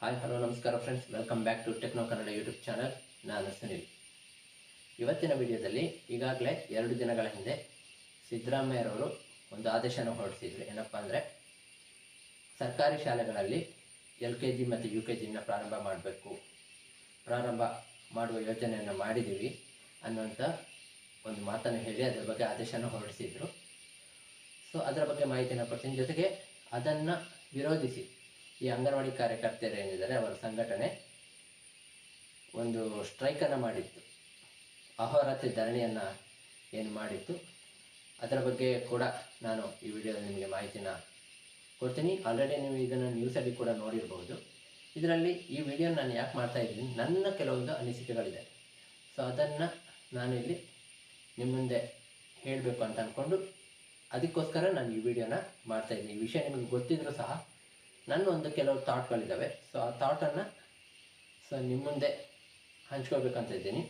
Hi hello ನಮಸ್ಕಾರ friends welcome back to techno Kannada YouTube channel ನಾನು ಸುನೀಲ್. ಇವತ್ತಿನ ವಿಡಿಯೋದಲ್ಲಿ ಈಗಾಗಲೇ ಎರಡು ದಿನಗಳ ಹಿಂದೆ ಸಿದ್ದರಾಮಯ್ಯರವರು ಒಂದು ಆದೇಶನ ಹೊರಡಿಸಿದ್ರು. ಏನಪ್ಪ ಅಂದರೆ, ಸರ್ಕಾರಿ ಶಾಲೆಗಳಲ್ಲಿ ಎಲ್ ಕೆ ಜಿ ಮತ್ತು ಯು ಕೆ ಜಿನ ಪ್ರಾರಂಭ ಮಾಡಬೇಕು, ಪ್ರಾರಂಭ ಮಾಡುವ ಯೋಜನೆಯನ್ನು ಮಾಡಿದ್ದೀವಿ ಅನ್ನುವಂಥ ಒಂದು ಮಾತನ್ನು ಹೇಳಿ ಅದರ ಬಗ್ಗೆ ಆದೇಶನ ಹೊರಡಿಸಿದ್ರು. ಸೊ ಅದರ ಬಗ್ಗೆ ಮಾಹಿತಿಯನ್ನು ಕೊಡ್ತೀನಿ. ಜೊತೆಗೆ ಅದನ್ನು ವಿರೋಧಿಸಿ ಈ ಅಂಗನವಾಡಿ ಕಾರ್ಯಕರ್ತೆಯರು ಏನಿದ್ದಾರೆ, ಅವರ ಸಂಘಟನೆ ಒಂದು ಸ್ಟ್ರೈಕನ್ನು ಮಾಡಿತ್ತು. ಅಹೋರಾತ್ರಿ ಧರಣಿಯನ್ನು ಏನು ಮಾಡಿತ್ತು. ಅದರ ಬಗ್ಗೆ ಕೂಡ ನಾನು ಈ ವಿಡಿಯೋದಲ್ಲಿ ನಿಮಗೆ ಮಾಹಿತಿನ ಕೊಡ್ತೀನಿ. ಆಲ್ರೆಡಿ ನೀವು ಇದನ್ನು ನ್ಯೂಸಲ್ಲಿ ಕೂಡ ನೋಡಿರಬಹುದು ಇದರಲ್ಲಿ ಈ ವಿಡಿಯೋ ನಾನು ಯಾಕೆ ಮಾಡ್ತಾ ಇದ್ದೀನಿ? ನನ್ನ ಕೆಲವೊಂದು ಅನಿಸಿಕೆಗಳಿದೆ. ಸೊ ಅದನ್ನು ನಾನಿಲ್ಲಿ ನಿಮ್ಮ ಮುಂದೆ ಹೇಳಬೇಕು ಅಂತ ಅಂದ್ಕೊಂಡು ಅದಕ್ಕೋಸ್ಕರ ನಾನು ಈ ವಿಡಿಯೋನ ಮಾಡ್ತಾ ಇದ್ದೀನಿ. ಈ ವಿಷಯ ನಿಮಗೆ ಗೊತ್ತಿದ್ರೂ ಸಹ ನನ್ನ ಒಂದು ಕೆಲವು ಥಾಟ್ಗಳಿದ್ದಾವೆ ಸೊ ಆ ಥಾಟನ್ನು ಸೊ ನಿಮ್ಮ ಮುಂದೆ ಹಂಚ್ಕೋಬೇಕಂತ ಇದ್ದೀನಿ.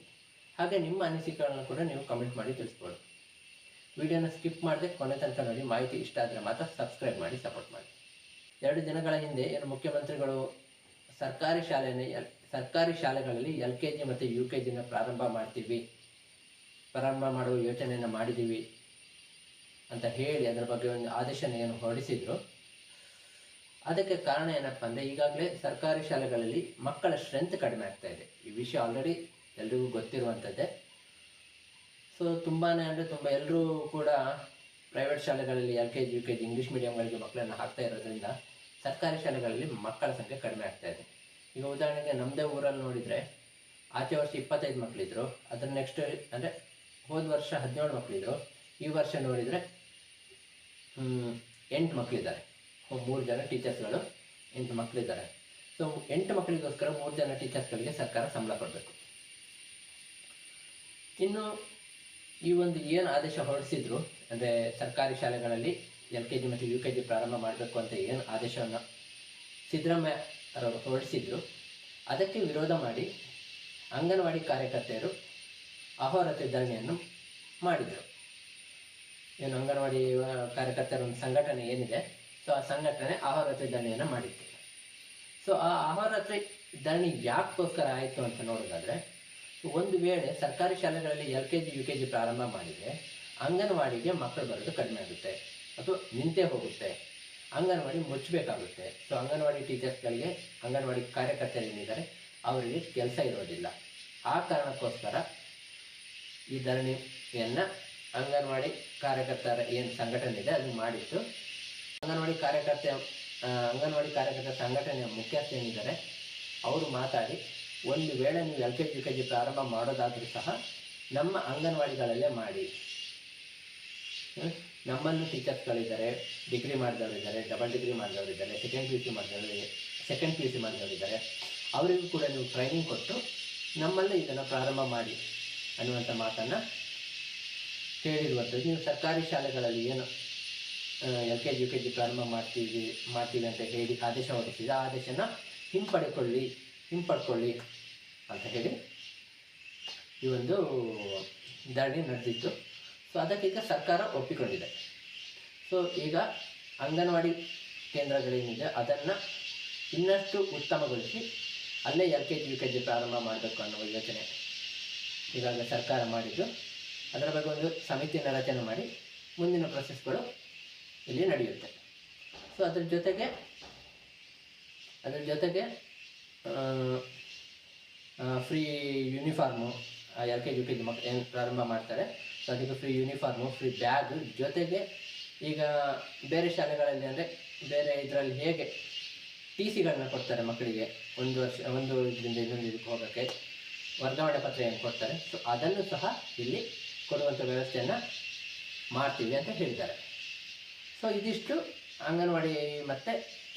ಹಾಗೆ ನಿಮ್ಮ ಅನಿಸಿಕೆಗಳನ್ನು ಕೂಡ ನೀವು ಕಮೆಂಟ್ ಮಾಡಿ ತಿಳಿಸ್ಬೋದು. ವಿಡಿಯೋನ ಸ್ಕಿಪ್ ಮಾಡದೆ ಕೊನೆ ತನಕ ನೋಡಿ. ಮಾಹಿತಿ ಇಷ್ಟ ಆದರೆ ಮಾತ್ರ ಸಬ್ಸ್ಕ್ರೈಬ್ ಮಾಡಿ ಸಪೋರ್ಟ್ ಮಾಡಿ. ಎರಡು ದಿನಗಳ ಹಿಂದೆ ಏನು ಮುಖ್ಯಮಂತ್ರಿಗಳು ಸರ್ಕಾರಿ ಶಾಲೆಯನ್ನು ಸರ್ಕಾರಿ ಶಾಲೆಗಳಲ್ಲಿ ಎಲ್ ಕೆ ಜಿ ಮತ್ತು ಯು ಕೆ ಜಿನ ಪ್ರಾರಂಭ ಮಾಡ್ತೀವಿ. ಪ್ರಾರಂಭ ಮಾಡುವ ಯೋಚನೆಯನ್ನು ಮಾಡಿದ್ದೀವಿ ಅಂತ ಹೇಳಿ ಅದರ ಬಗ್ಗೆ ಒಂದು ಆದೇಶನ ಏನು ಹೊರಡಿಸಿದ್ರು. ಅದಕ್ಕೆ ಕಾರಣ ಏನಪ್ಪ ಅಂದರೆ ಈಗಾಗಲೇ ಸರ್ಕಾರಿ ಶಾಲೆಗಳಲ್ಲಿ ಮಕ್ಕಳ ಸ್ಟ್ರೆಂತ್ ಕಡಿಮೆ ಆಗ್ತಾ ಇದೆ. ಈ ವಿಷಯ ಆಲ್ರೆಡಿ ಎಲ್ರಿಗೂ ಗೊತ್ತಿರುವಂಥದ್ದೇ ಸೊ ತುಂಬಾ ಅಂದರೆ ತುಂಬ ಎಲ್ಲರೂ ಕೂಡ ಪ್ರೈವೇಟ್ ಶಾಲೆಗಳಲ್ಲಿ L K G U K G English ಮೀಡಿಯಮ್ಗಳಿಗೆ ಮಕ್ಕಳನ್ನು ಹಾಕ್ತಾ ಇರೋದ್ರಿಂದ ಸರ್ಕಾರಿ ಶಾಲೆಗಳಲ್ಲಿ ಮಕ್ಕಳ ಸಂಖ್ಯೆ ಕಡಿಮೆ ಆಗ್ತಾ ಇದೆ. ಈಗ ಉದಾಹರಣೆಗೆ ನಮ್ಮದೇ ಊರಲ್ಲಿ ನೋಡಿದರೆ ಆಚೆ ವರ್ಷ ಇಪ್ಪತ್ತೈದು ಮಕ್ಕಳಿದ್ರು ಅದ್ರ ನೆಕ್ಸ್ಟ್ ಅಂದರೆ ಹೋದ ವರ್ಷ ಹದಿನೇಳು ಮಕ್ಕಳಿದ್ರು ಈ ವರ್ಷ ನೋಡಿದರೆ ಎಂಟು ಮಕ್ಕಳಿದ್ದಾರೆ ಮೂರು ಜನ ಟೀಚರ್ಸ್ಗಳು, ಎಂಟು ಮಕ್ಕಳಿದ್ದಾರೆ ಸೊ ಎಂಟು ಮಕ್ಕಳಿಗೋಸ್ಕರ ಮೂರು ಜನ ಟೀಚರ್ಸ್ಗಳಿಗೆ ಸರ್ಕಾರ ಸಂಬಳ ಕೊಡಬೇಕು. ಇನ್ನು ಈ ಒಂದು ಏನು ಆದೇಶ ಹೊರಡಿಸಿದ್ರು, ಅಂದರೆ ಸರ್ಕಾರಿ ಶಾಲೆಗಳಲ್ಲಿ ಎಲ್ ಕೆ ಜಿ ಮತ್ತು ಯು ಕೆ ಜಿ ಪ್ರಾರಂಭ ಮಾಡಬೇಕು ಅಂತ ಏನು ಆದೇಶವನ್ನು ಸಿದ್ದರಾಮಯ್ಯ ಅವರು ಹೊರಡಿಸಿದ್ರು, ಅದಕ್ಕೆ ವಿರೋಧ ಮಾಡಿ ಅಂಗನವಾಡಿ ಕಾರ್ಯಕರ್ತೆಯರು ಅಹೋರಾತ್ರಿ ಧರಣಿಯನ್ನು ಮಾಡಿದರು. ಏನು ಅಂಗನವಾಡಿ ಕಾರ್ಯಕರ್ತರ ಒಂದು ಸಂಘಟನೆ ಏನಿದೆ ಸೊ ಆ ಸಂಘಟನೆ ಅಹೋರಾತ್ರಿ ಧರಣಿಯನ್ನು ಮಾಡಿತ್ತು. ಸೊ ಆ ಅಹೋರಾತ್ರಿ ಧರಣಿ ಯಾಕೋಸ್ಕರ ಆಯಿತು ಅಂತ ನೋಡೋದಾದರೆ ಒಂದು ವೇಳೆ ಸರ್ಕಾರಿ ಶಾಲೆಗಳಲ್ಲಿ L K G, U K G ಪ್ರಾರಂಭ ಮಾಡಿದರೆ ಅಂಗನವಾಡಿಗೆ ಮಕ್ಕಳು ಬರೋದು ಕಡಿಮೆ ಆಗುತ್ತೆ. ಅಥವಾ ನಿಂತೇ ಹೋಗುತ್ತೆ. ಅಂಗನವಾಡಿ ಮುಚ್ಚಬೇಕಾಗುತ್ತೆ. ಸೊ ಅಂಗನವಾಡಿ ಟೀಚರ್ಸ್ಗಳಿಗೆ, ಅಂಗನವಾಡಿ ಕಾರ್ಯಕರ್ತರು ಏನಿದ್ದಾರೆ, ಅವರಿಗೆ ಕೆಲಸ ಇರೋದಿಲ್ಲ. ಆ ಕಾರಣಕ್ಕೋಸ್ಕರ ಈ ಧರಣಿಯನ್ನು ಅಂಗನವಾಡಿ ಕಾರ್ಯಕರ್ತರ ಏನು ಸಂಘಟನೆ ಇದೆ ಅದು ಮಾಡಿತ್ತು ಅಂಗನವಾಡಿ ಕಾರ್ಯಕರ್ತೆ ಅಂಗನವಾಡಿ ಕಾರ್ಯಕರ್ತ ಸಂಘಟನೆಯ ಮುಖ್ಯಸ್ಥ ಏನಿದ್ದಾರೆ, ಅವರು ಮಾತಾಡಿ, ಒಂದು ವೇಳೆ ನೀವು L K G K G ಪ್ರಾರಂಭ ಮಾಡೋದಾದರೂ ಸಹ ನಮ್ಮ ಅಂಗನವಾಡಿಗಳಲ್ಲೇ ಮಾಡಿ. ನಮ್ಮನ್ನು ಟೀಚರ್ಸ್ಗಳಿದ್ದಾರೆ, ಡಿಗ್ರಿ ಮಾಡಿದವರಿದ್ದಾರೆ ಡಬಲ್ ಡಿಗ್ರಿ ಮಾಡಿದವರಿದ್ದಾರೆ ಸೆಕೆಂಡ್ ಪಿ ಯು ಸಿ ಮಾಡಿದವರು ಸೆಕೆಂಡ್ ಪಿ ಯು ಸಿ ಮಾಡಿದವರಿದ್ದಾರೆ ಅವರಿಗೂ ಕೂಡ ನೀವು ಟ್ರೈನಿಂಗ್ ಕೊಟ್ಟು ನಮ್ಮಲ್ಲೇ ಇದನ್ನು ಪ್ರಾರಂಭ ಮಾಡಿ ಅನ್ನುವಂಥ ಮಾತನ್ನು ಹೇಳಿರುವಂಥದ್ದು ನೀವು ಸರ್ಕಾರಿ ಶಾಲೆಗಳಲ್ಲಿ ಏನು L K G, U K G ಪ್ರಾರಂಭ ಮಾಡ್ತೀವಿ ಮಾಡ್ತೀವಿ ಅಂತ ಹೇಳಿ ಆದೇಶ ಹೊರಡಿಸಿದ. ಆದೇಶನ ಹಿಂಪಡೆಕೊಳ್ಳಿ, ಹಿಂಪಡ್ಕೊಳ್ಳಿ ಅಂತ ಹೇಳಿ ಈ ಒಂದು ಧರಣಿ ನಡೆದಿತ್ತು. ಸೊ ಅದಕ್ಕೀಗ ಸರ್ಕಾರ ಒಪ್ಪಿಕೊಂಡಿದೆ. ಸೊ ಈಗ ಅಂಗನವಾಡಿ ಕೇಂದ್ರಗಳೇನಿದೆ, ಅದನ್ನು ಇನ್ನಷ್ಟು ಉತ್ತಮಗೊಳಿಸಿ ಅಲ್ಲೇ L K G, U K G ಪ್ರಾರಂಭ ಮಾಡಬೇಕು ಅನ್ನೋ ಯೋಚನೆ ಈಗಾಗಲೇ ಸರ್ಕಾರ ಮಾಡಿದ್ದು. ಅದರ ಬಗ್ಗೆ ಒಂದು ಸಮಿತಿಯನ್ನು ರಚನೆ ಮಾಡಿ ಮುಂದಿನ ಪ್ರೊಸೆಸ್ಗಳು ಇಲ್ಲಿ ನಡೆಯುತ್ತೆ. ಸೊ ಅದ್ರ ಜೊತೆಗೆ ಅದ್ರ ಜೊತೆಗೆ free uniform L K G U K ಮಕ್ಕಳು ಏನು ಪ್ರಾರಂಭ ಮಾಡ್ತಾರೆ. ಸೊ ಅದಕ್ಕೆ ಫ್ರೀ ಯೂನಿಫಾರ್ಮು ಫ್ರೀ ಬ್ಯಾಗ್ ಜೊತೆಗೆ ಈಗ ಬೇರೆ ಶಾಲೆಗಳಲ್ಲಿ ಅಂದರೆ ಬೇರೆ ಇದರಲ್ಲಿ ಹೇಗೆ ಟಿ ಸಿಗಳನ್ನ ಕೊಡ್ತಾರೆ ಮಕ್ಕಳಿಗೆ ಒಂದು ವರ್ಷ, ಒಂದು ಇದರಿಂದ ಇನ್ನೊಂದು ಇದಕ್ಕೆ ಹೋಗೋಕ್ಕೆ ವರ್ಗಾವಣೆ ಪತ್ರ ಏನು ಕೊಡ್ತಾರೆ. ಸೊ ಅದನ್ನು ಸಹ ಇಲ್ಲಿ ಕೊಡುವಂಥ ವ್ಯವಸ್ಥೆಯನ್ನು ಮಾಡ್ತೀವಿ ಅಂತ ಹೇಳಿದ್ದಾರೆ. ಸೊ ಇದಿಷ್ಟು ಅಂಗನವಾಡಿ ಮತ್ತು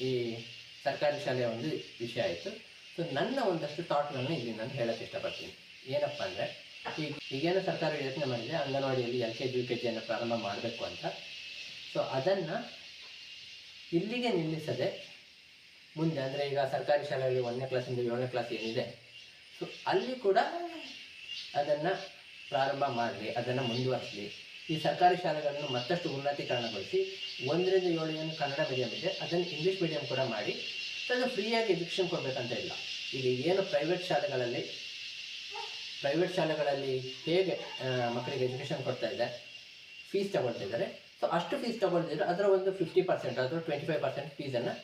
ಈ ಸರ್ಕಾರಿ ಶಾಲೆಯ ಒಂದು ವಿಷಯ ಆಯಿತು. ಸೊ ನನ್ನ ಒಂದಷ್ಟು ಥಾಟ್ಗಳನ್ನ ಇಲ್ಲಿ ನಾನು ಹೇಳಕ್ಕೆ ಇಷ್ಟಪಡ್ತೀನಿ. ಏನಪ್ಪ ಅಂದರೆ ಈಗ ಈಗೇನು ಸರ್ಕಾರ ಯೋಚನೆ ಮಾಡಿದೆ, ಅಂಗನವಾಡಿಯಲ್ಲಿ L K G, U K ಜಿಯನ್ನು ಪ್ರಾರಂಭ ಮಾಡಬೇಕು ಅಂತ. ಸೊ ಅದನ್ನು ಇಲ್ಲಿಗೆ ನಿಲ್ಲಿಸದೆ ಮುಂದೆ, ಅಂದರೆ ಈಗ ಸರ್ಕಾರಿ ಶಾಲೆಯಲ್ಲಿ ಒಂದನೇ ಕ್ಲಾಸಿಂದ ಏಳನೇ ಕ್ಲಾಸ್ ಏನಿದೆ ಸೊ ಅಲ್ಲಿ ಕೂಡ ಅದನ್ನು ಪ್ರಾರಂಭ ಮಾಡಲಿ, ಅದನ್ನು ಮುಂದುವರಿಸಲಿ. ಈ ಸರ್ಕಾರಿ ಶಾಲೆಗಳನ್ನು ಮತ್ತಷ್ಟು ಉನ್ನತೀಕರಣಗೊಳಿಸಿ ಒಂದರಿಂದ ಏಳು ಏನು ಕನ್ನಡ ಮೀಡಿಯಂ ಇದೆ. ಅದನ್ನು ಇಂಗ್ಲೀಷ್ ಮೀಡಿಯಂ ಕೂಡ ಮಾಡಿ ಅದನ್ನು ಅದು ಫ್ರೀಯಾಗಿ ಎಜುಕೇಷನ್ ಕೊಡಬೇಕಂತ ಇಲ್ಲ. ಈಗ ಏನು ಪ್ರೈವೇಟ್ ಶಾಲೆಗಳಲ್ಲಿ ಪ್ರೈವೇಟ್ ಶಾಲೆಗಳಲ್ಲಿ ಹೇಗೆ ಮಕ್ಕಳಿಗೆ ಎಜುಕೇಷನ್ ಕೊಡ್ತಾ ಇದೆ ಫೀಸ್ ತಗೊಳ್ತಾ ಇದ್ದಾರೆ. ಸೊ ಅಷ್ಟು ಫೀಸ್ ತಗೊಳ್ತಿದ್ರೆ ಅದರ ಒಂದು ಫಿಫ್ಟಿ ಪರ್ಸೆಂಟ್ ಅಥವಾ ಟ್ವೆಂಟಿ ಫೈವ್ ಪರ್ಸೆಂಟ್ ಫೀಸನ್ನು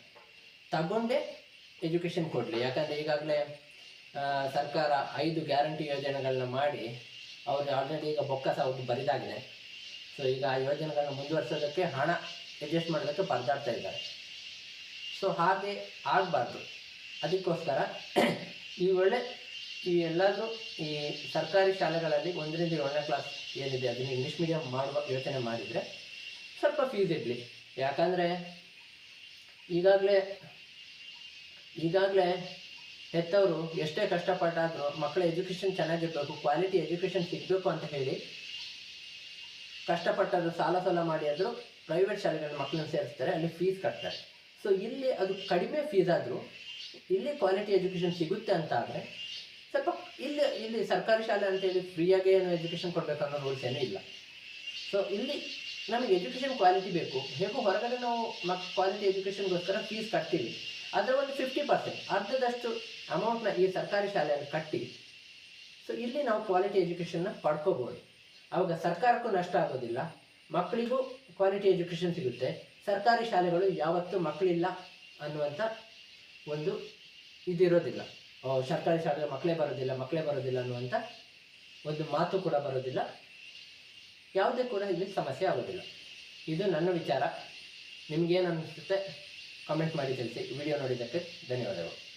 ತಗೊಂಡೇ ಎಜುಕೇಷನ್ ಕೊಡಲಿ. ಯಾಕಂದರೆ ಈಗಾಗಲೇ ಸರ್ಕಾರ ಐದು ಗ್ಯಾರಂಟಿ ಯೋಜನೆಗಳನ್ನ ಮಾಡಿ ಅವ್ರಿಗೆ ಆಲ್ರೆಡಿ ಈಗ ಬೊಕ್ಕಸ ಅವ್ರಿಗೆ ಬರಿದಾಗಿದೆ. ಸೊ ಈಗ ಆ ಯೋಜನೆಗಳನ್ನ ಮುಂದುವರ್ಸೋದಕ್ಕೆ ಹಣ ಅಡ್ಜಸ್ಟ್ ಮಾಡೋದಕ್ಕೆ ಪರದಾಡ್ತಾ ಇದ್ದಾರೆ. ಸೊ ಹಾಗೆ ಆಗಬಾರ್ದು. ಅದಕ್ಕೋಸ್ಕರ ಈ ಒಳ್ಳೆ ಈ ಎಲ್ಲಾದರೂ ಈ ಸರ್ಕಾರಿ ಶಾಲೆಗಳಲ್ಲಿ ಒಂದರಿಂದ ಏಳನೇ ಕ್ಲಾಸ್ ಏನಿದೆ ಅದನ್ನು ಇಂಗ್ಲೀಷ್ ಮೀಡಿಯಂ ಮಾಡುವ ಯೋಚನೆ ಮಾಡಿದರೆ ಸ್ವಲ್ಪ ಫೀಸ್ ಇರಲಿ. ಯಾಕಂದರೆ ಈಗಾಗಲೇ ಈಗಾಗಲೇ ಹೆತ್ತವರು ಎಷ್ಟೇ ಕಷ್ಟಪಟ್ಟಾದರೂ ಮಕ್ಕಳ ಎಜುಕೇಷನ್ ಚೆನ್ನಾಗಿರಬೇಕು ಕ್ವಾಲಿಟಿ ಎಜುಕೇಷನ್ ಸಿಗಬೇಕು ಅಂತ ಹೇಳಿ ಕಷ್ಟಪಟ್ಟರು ಸಾಲ ಸಾಲ ಮಾಡಿ ಆದರೂ ಪ್ರೈವೇಟ್ ಶಾಲೆಗಳಲ್ಲಿ ಮಕ್ಕಳನ್ನ ಸೇರಿಸ್ತಾರೆ, ಅಲ್ಲಿ ಫೀಸ್ ಕಟ್ತಾರೆ. ಸೊ ಇಲ್ಲಿ ಅದು ಕಡಿಮೆ ಫೀಸ್ ಆದರೂ ಇಲ್ಲಿ ಕ್ವಾಲಿಟಿ ಎಜುಕೇಷನ್ ಸಿಗುತ್ತೆ ಅಂತ ಆದರೆ ಸ್ವಲ್ಪ ಇಲ್ಲಿ ಇಲ್ಲಿ ಸರ್ಕಾರಿ ಶಾಲೆ ಅಂತೇಳಿ ಫ್ರೀಯಾಗಿ ಏನು ಎಜುಕೇಷನ್ ಕೊಡಬೇಕು ಅನ್ನೋ ರೂಲ್ಸ್ ಏನೂ ಇಲ್ಲ. ಸೊ ಇಲ್ಲಿ ನಮಗೆ ಎಜುಕೇಷನ್ ಕ್ವಾಲಿಟಿ ಬೇಕು. ಹೇಗೂ ಹೊರಗಡೆ ನಾವು ಮಕ್ ಕ್ವಾಲಿಟಿ ಎಜುಕೇಷನ್ಗೋಸ್ಕರ ಫೀಸ್ ಕಟ್ತೀವಿ. ಅದರ ಒಂದು ಫಿಫ್ಟಿ ಪರ್ಸೆಂಟ್ ಅರ್ಧದಷ್ಟು ಅಮೌಂಟ್ನ ಈ ಸರ್ಕಾರಿ ಶಾಲೆಯಲ್ಲಿ ಕಟ್ಟಿ. ಸೊ ಇಲ್ಲಿ ನಾವು ಕ್ವಾಲಿಟಿ ಎಜುಕೇಷನ್ನ ಪಡ್ಕೋಬೋದು. ಆವಾಗ ಸರ್ಕಾರಕ್ಕೂ ನಷ್ಟ ಆಗೋದಿಲ್ಲ. ಮಕ್ಕಳಿಗೂ ಕ್ವಾಲಿಟಿ ಎಜುಕೇಷನ್ ಸಿಗುತ್ತೆ. ಸರ್ಕಾರಿ ಶಾಲೆಗಳು ಯಾವತ್ತೂ ಮಕ್ಕಳಿಲ್ಲ ಅನ್ನುವಂಥ ಒಂದು ಇದಿರೋದಿಲ್ಲ. ಸರ್ಕಾರಿ ಶಾಲೆಗೆ ಮಕ್ಕಳೇ ಬರೋದಿಲ್ಲ ಮಕ್ಕಳೇ ಬರೋದಿಲ್ಲ ಅನ್ನುವಂಥ ಒಂದು ಮಾತು ಕೂಡ ಬರೋದಿಲ್ಲ. ಯಾವುದೇ ಕೂಡ ಇಲ್ಲಿ ಸಮಸ್ಯೆ ಆಗೋದಿಲ್ಲ. ಇದು ನನ್ನ ವಿಚಾರ. ನಿಮಗೇನು ಅನಿಸುತ್ತೆ ಕಾಮೆಂಟ್ ಮಾಡಿ ತಿಳಿಸಿ. ವಿಡಿಯೋ ನೋಡಿದ್ದಕ್ಕೆ ಧನ್ಯವಾದಗಳು.